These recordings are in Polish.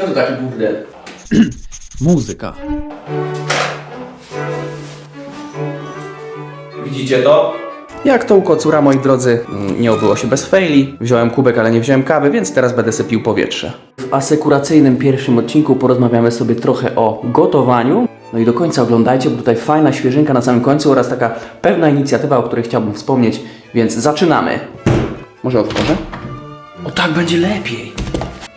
Co to taki burdel? Muzyka. Widzicie to? Jak to u kocura, moi drodzy, mm, nie obyło się bez faili. Wziąłem kubek, ale nie wziąłem kawy, więc teraz będę sobie pił powietrze. W asekuracyjnym pierwszym odcinku porozmawiamy sobie trochę o gotowaniu. No i do końca oglądajcie, bo tutaj fajna świeżynka na samym końcu oraz taka pewna inicjatywa, o której chciałbym wspomnieć, więc zaczynamy. Może otworzę? O tak będzie lepiej.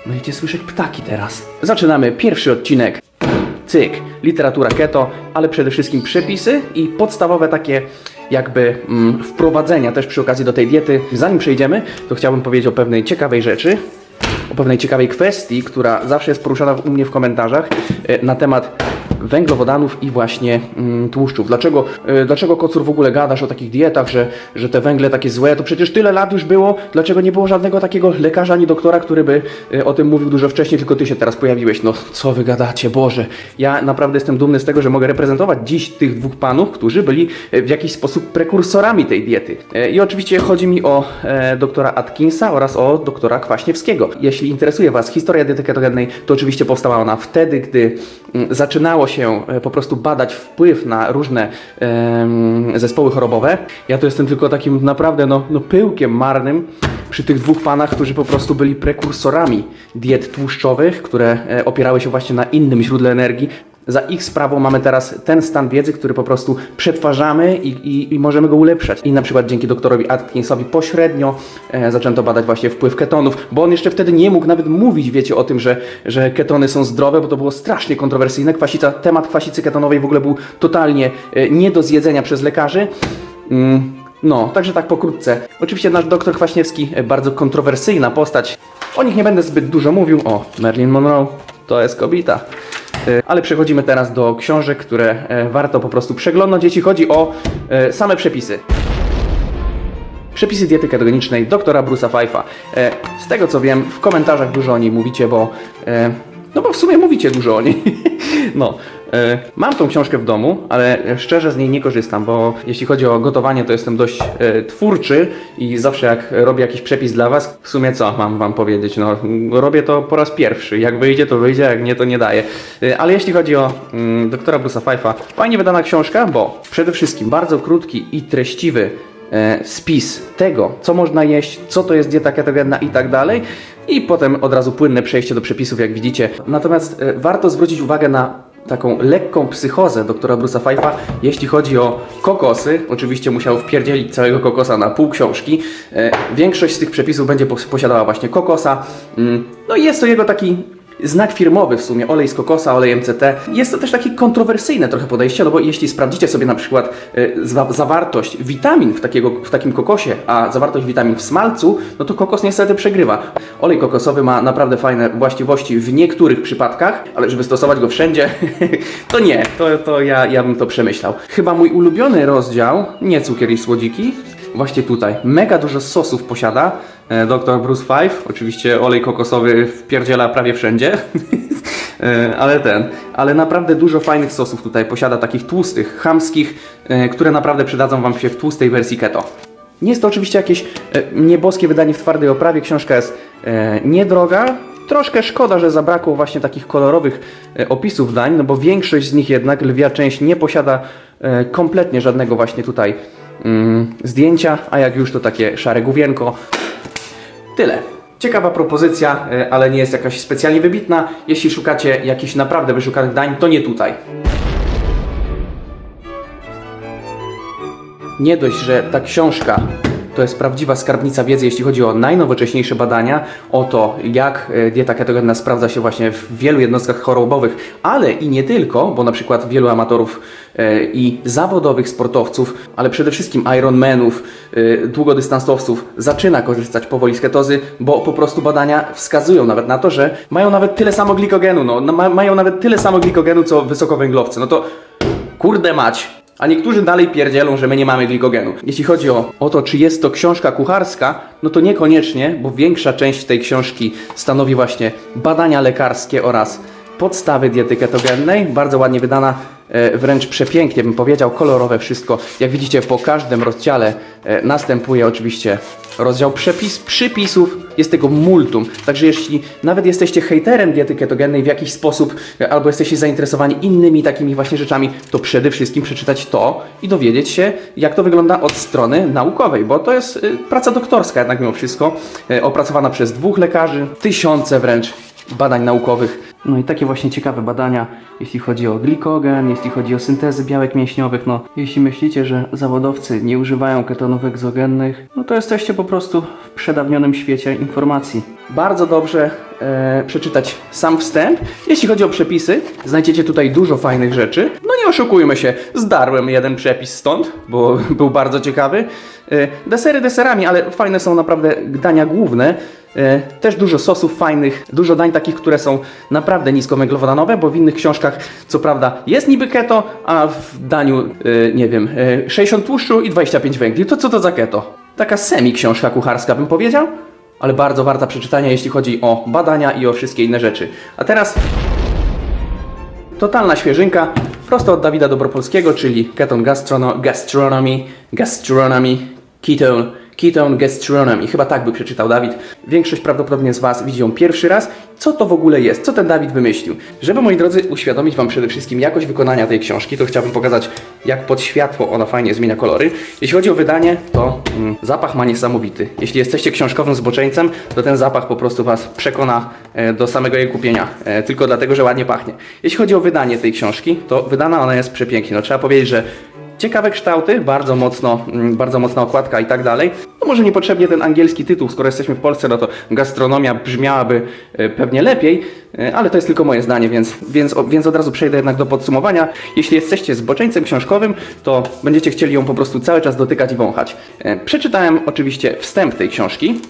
Będziecie słyszeć ptaki teraz. Zaczynamy pierwszy odcinek. Cyk, literatura keto, ale przede wszystkim przepisy i podstawowe takie jakby mm, wprowadzenia też przy okazji do tej diety. Zanim przejdziemy, to chciałbym powiedzieć o pewnej ciekawej rzeczy, o pewnej ciekawej kwestii, która zawsze jest poruszana u mnie w komentarzach e, na temat węglowodanów i właśnie mm, tłuszczów. Dlaczego, e, dlaczego kocur w ogóle gadasz o takich dietach, że, że te węgle takie złe? To przecież tyle lat już było. Dlaczego nie było żadnego takiego lekarza ani doktora, który by e, o tym mówił dużo wcześniej, tylko ty się teraz pojawiłeś? No co wy gadacie, Boże. Ja naprawdę jestem dumny z tego, że mogę reprezentować dziś tych dwóch panów, którzy byli e, w jakiś sposób prekursorami tej diety. I oczywiście chodzi mi o e, doktora Atkinsa oraz o doktora Kwaśniewskiego. Jeśli interesuje Was historia diety ketogennej, to oczywiście powstała ona wtedy, gdy mm, zaczynało się e, po prostu badać wpływ na różne zespoły chorobowe. Ja to jestem tylko takim naprawdę no, no pyłkiem marnym przy tych dwóch panach, którzy po prostu byli prekursorami diet tłuszczowych, które e, opierały się właśnie na innym źródle energii. Za ich sprawą mamy teraz ten stan wiedzy, który po prostu przetwarzamy i, i, i możemy go ulepszać. I na przykład dzięki doktorowi Atkinsowi pośrednio e, zaczęto badać właśnie wpływ ketonów, bo on jeszcze wtedy nie mógł nawet mówić, wiecie, o tym, że, że ketony są zdrowe, bo to było strasznie kontrowersyjne. Kwasica, temat kwasicy ketonowej w ogóle był totalnie e, nie do zjedzenia przez lekarzy. Mm, no, także tak pokrótce. Oczywiście nasz doktor Kwaśniewski, e, bardzo kontrowersyjna postać. O nich nie będę zbyt dużo mówił. O, Marilyn Monroe, to jest kobieta. E, Ale przechodzimy teraz do książek, które e, warto po prostu przeglądać, jeśli chodzi o e, same przepisy. Przepisy diety ketogenicznej doktora Bruce'a Fife'a. Z tego co wiem, w komentarzach dużo o niej mówicie, bo. No bo w sumie mówicie dużo o niej. No. E, Mam tą książkę w domu, ale szczerze z niej nie korzystam, bo jeśli chodzi o gotowanie, to jestem dość e, twórczy i zawsze jak robię jakiś przepis dla Was, w sumie co mam Wam powiedzieć? No, robię to po raz pierwszy. Jak wyjdzie, to wyjdzie, jak nie, to nie daje. Ale jeśli chodzi o mm, doktora Bruce'a Fife'a, fajnie wydana książka, bo przede wszystkim bardzo krótki i treściwy e, spis tego, co można jeść, co to jest dieta ketogenna i tak dalej. I potem od razu płynne przejście do przepisów, jak widzicie. Natomiast warto zwrócić uwagę na taką lekką psychozę doktora Bruce'a Fife'a, jeśli chodzi o kokosy. Oczywiście musiał wpierdzielić całego kokosa na pół książki. E, Większość z tych przepisów będzie pos- posiadała właśnie kokosa. Mm, No i jest to jego taki Znak firmowy w sumie, olej z kokosa, olej MCT. Jest to też takie kontrowersyjne trochę podejście, no bo jeśli sprawdzicie sobie na przykład za, zawartość witamin w, takiego, w takim kokosie, a zawartość witamin w smalcu, no to kokos niestety przegrywa. Olej kokosowy ma naprawdę fajne właściwości w niektórych przypadkach, ale żeby stosować go wszędzie, to nie, to, to ja, ja bym to przemyślał. Chyba mój ulubiony rozdział, nie cukier i słodziki, właśnie tutaj. Mega dużo sosów posiada. E, Dr. Bruce Five, oczywiście olej kokosowy wpierdziela prawie wszędzie. E, ale ten, ale naprawdę dużo fajnych sosów tutaj posiada, takich tłustych, chamskich, e, które naprawdę przydadzą Wam się w tłustej wersji keto. Nie jest to oczywiście jakieś nieboskie wydanie w twardej oprawie, książka jest niedroga, Troszkę szkoda, że zabrakło właśnie takich kolorowych opisów dań, no bo większość z nich jednak, lwia część nie posiada kompletnie żadnego właśnie tutaj mm, zdjęcia, a jak już to takie szare główienko. Tyle. Ciekawa propozycja, e, ale nie jest jakaś specjalnie wybitna. Jeśli szukacie jakichś naprawdę wyszukanych dań, to nie tutaj. Nie dość, że ta książka to jest prawdziwa skarbnica wiedzy, jeśli chodzi o najnowocześniejsze badania, o to, jak e, dieta ketogenna sprawdza się właśnie w wielu jednostkach chorobowych, ale i nie tylko, bo na przykład wielu amatorów i zawodowych sportowców, ale przede wszystkim Ironmanów, e, długodystansowców zaczyna korzystać powoli z ketozy, bo po prostu badania wskazują nawet na to, że mają nawet tyle samo glikogenu, no, no ma, mają nawet tyle samo glikogenu, co wysokowęglowcy. No to kurde mać, a niektórzy dalej pierdzielą, że my nie mamy glikogenu. Jeśli chodzi o, o to, czy jest to książka kucharska, no to niekoniecznie, bo większa część tej książki stanowi właśnie badania lekarskie oraz podstawy diety ketogennej. Bardzo ładnie wydana. E, wręcz przepięknie, bym powiedział, kolorowe wszystko. Jak widzicie, po każdym rozdziale e, następuje oczywiście rozdział przepis, przypisów, jest tego multum. Także jeśli nawet jesteście hejterem diety ketogennej w jakiś sposób, e, albo jesteście zainteresowani innymi takimi właśnie rzeczami, to przede wszystkim przeczytać to i dowiedzieć się, jak to wygląda od strony naukowej, bo to jest praca doktorska jednak mimo wszystko, opracowana przez dwóch lekarzy, tysiące wręcz badań naukowych. No i takie właśnie ciekawe badania, jeśli chodzi o glikogen, jeśli chodzi o syntezy białek mięśniowych. No, jeśli myślicie, że zawodowcy nie używają ketonów egzogennych, no to jesteście po prostu w przedawnionym świecie informacji. Bardzo dobrze e, przeczytać sam wstęp. Jeśli chodzi o przepisy, znajdziecie tutaj dużo fajnych rzeczy. No nie oszukujmy się, zdarłem jeden przepis stąd, bo był bardzo ciekawy. E, desery deserami, ale fajne są naprawdę dania główne. E, Też dużo sosów fajnych, dużo dań takich, które są naprawdę niskowęglowodanowe, bo w innych książkach co prawda jest niby keto, a w daniu, e, nie wiem, e, 60 tłuszczu i 25 węgli. To co to za keto? Taka semi książka kucharska bym powiedział, ale bardzo warta przeczytania, jeśli chodzi o badania i o wszystkie inne rzeczy. A teraz Totalna świeżynka, prosto od Dawida Dobropolskiego, czyli Keton Gastrono, Gastronomy, Gastronomy, Ketone, Ketone Gastronomy. Chyba tak by przeczytał Dawid. Większość prawdopodobnie z Was widzi ją pierwszy raz. Co to w ogóle jest? Co ten Dawid wymyślił? Żeby, moi drodzy, uświadomić Wam przede wszystkim jakość wykonania tej książki, to chciałbym pokazać, jak pod światło ona fajnie zmienia kolory. Jeśli chodzi o wydanie, to mm, zapach ma niesamowity. Jeśli jesteście książkowym zboczeńcem, to ten zapach po prostu Was przekona e, do samego jej kupienia, e, tylko dlatego, że ładnie pachnie. Jeśli chodzi o wydanie tej książki, to wydana ona jest przepięknie. No, trzeba powiedzieć, że ciekawe kształty, bardzo mocno, mm, bardzo mocna okładka i tak dalej. No może niepotrzebnie ten angielski tytuł, skoro jesteśmy w Polsce, no to gastronomia brzmiałaby e, pewnie lepiej, e, ale to jest tylko moje zdanie, więc, więc, więc od razu przejdę jednak do podsumowania. Jeśli jesteście zboczeńcem książkowym, to będziecie chcieli ją po prostu cały czas dotykać i wąchać. E, Przeczytałem oczywiście wstęp tej książki,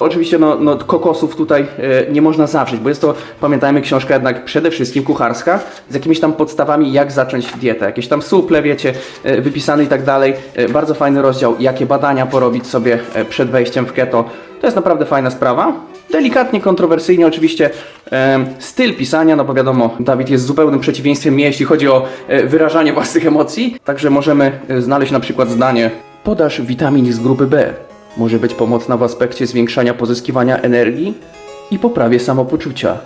Oczywiście no, no, kokosów tutaj e, nie można zawrzeć, bo jest to, pamiętajmy, książka jednak przede wszystkim kucharska, z jakimiś tam podstawami, jak zacząć dietę. Jakieś tam suple, wiecie, e, wypisane i tak dalej. E, bardzo fajny rozdział, jakie badania porobić sobie e, przed wejściem w keto. To jest naprawdę fajna sprawa. Delikatnie, kontrowersyjnie oczywiście e, styl pisania, no bo wiadomo, Dawid jest zupełnym przeciwieństwem mnie, jeśli chodzi o e, wyrażanie własnych emocji. Także możemy e, znaleźć na przykład zdanie Podaż witamin z grupy B może być pomocna w aspekcie zwiększania pozyskiwania energii i poprawie samopoczucia.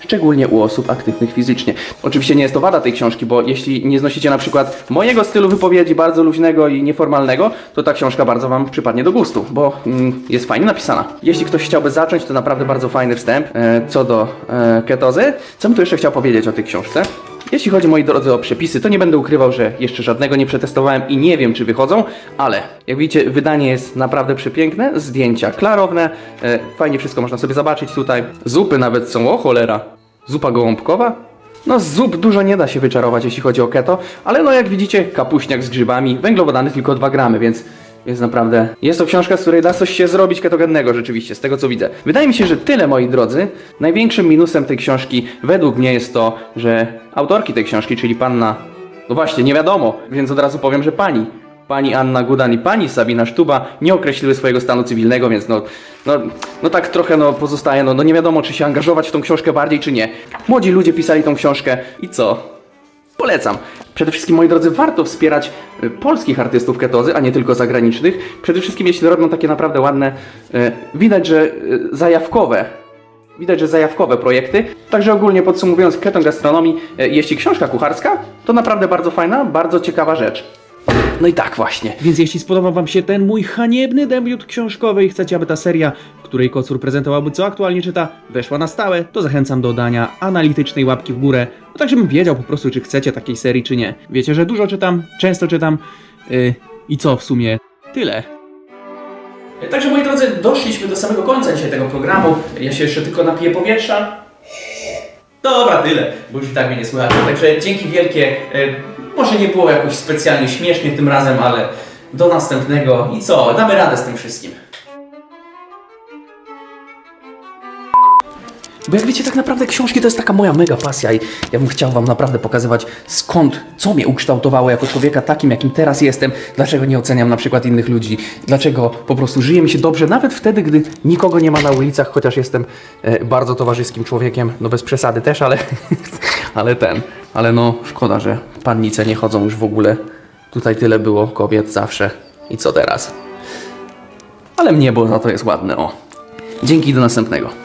Szczególnie u osób aktywnych fizycznie. Oczywiście nie jest to wada tej książki, bo jeśli nie znosicie na przykład mojego stylu wypowiedzi, bardzo luźnego i nieformalnego, to ta książka bardzo Wam przypadnie do gustu, bo mm, jest fajnie napisana. Jeśli ktoś chciałby zacząć, to naprawdę bardzo fajny wstęp e, co do e, ketozy. Co bym tu jeszcze chciał powiedzieć o tej książce? Jeśli chodzi, moi drodzy, o przepisy, to nie będę ukrywał, że jeszcze żadnego nie przetestowałem i nie wiem, czy wychodzą, ale jak widzicie, wydanie jest naprawdę przepiękne, zdjęcia klarowne, e, fajnie wszystko można sobie zobaczyć tutaj. Zupy nawet są, o cholera, zupa gołąbkowa? No z zup dużo nie da się wyczarować, jeśli chodzi o keto, ale no jak widzicie, kapuśniak z grzybami, węglowodany tylko 2 gramy, więc więc naprawdę jest to książka, z której da coś się zrobić ketogennego rzeczywiście, z tego co widzę. Wydaje mi się, że tyle moi drodzy. Największym minusem tej książki według mnie jest to, że autorki tej książki, czyli panna... No właśnie, nie wiadomo, więc od razu powiem, że pani. Pani Anna Gudan i pani Sabina Sztuba nie określiły swojego stanu cywilnego, więc no, no, no tak trochę no, pozostaje, no, no nie wiadomo czy się angażować w tą książkę bardziej czy nie. Młodzi ludzie pisali tą książkę i co? Polecam. Przede wszystkim, moi drodzy, warto wspierać y, polskich artystów ketozy, a nie tylko zagranicznych. Przede wszystkim, jeśli robią takie naprawdę ładne, y, widać, że y, zajawkowe, widać, że zajawkowe projekty. Także ogólnie podsumowując, Keton Gastronomii, jeśli książka kucharska, to naprawdę bardzo fajna, bardzo ciekawa rzecz. No i tak właśnie. Więc jeśli spodobał Wam się ten mój haniebny debiut książkowy i chcecie, aby ta seria, w której Kocur prezentowałby co aktualnie czyta, weszła na stałe, to zachęcam do dania analitycznej łapki w górę, no tak żebym wiedział po prostu, czy chcecie takiej serii, czy nie. Wiecie, że dużo czytam, często czytam yy, i co w sumie? Tyle. Także moi drodzy, doszliśmy do samego końca dzisiaj tego programu. Ja się jeszcze tylko napiję powietrza. Dobra, tyle, bo już i tak mnie nie słychać. Także dzięki wielkie. E, Może nie było jakoś specjalnie śmiesznie tym razem, ale do następnego. I co? Damy radę z tym wszystkim. Bo jak wiecie, tak naprawdę książki to jest taka moja mega pasja i ja bym chciał Wam naprawdę pokazywać skąd, co mnie ukształtowało jako człowieka takim, jakim teraz jestem, dlaczego nie oceniam na przykład innych ludzi, dlaczego po prostu żyje mi się dobrze, nawet wtedy, gdy nikogo nie ma na ulicach, chociaż jestem e, bardzo towarzyskim człowiekiem, no bez przesady też, ale, ale ten, ale no szkoda, że pannice nie chodzą już w ogóle. Tutaj tyle było kobiet zawsze. I co teraz? Ale mnie, bo za to jest ładne, o. Dzięki, do następnego.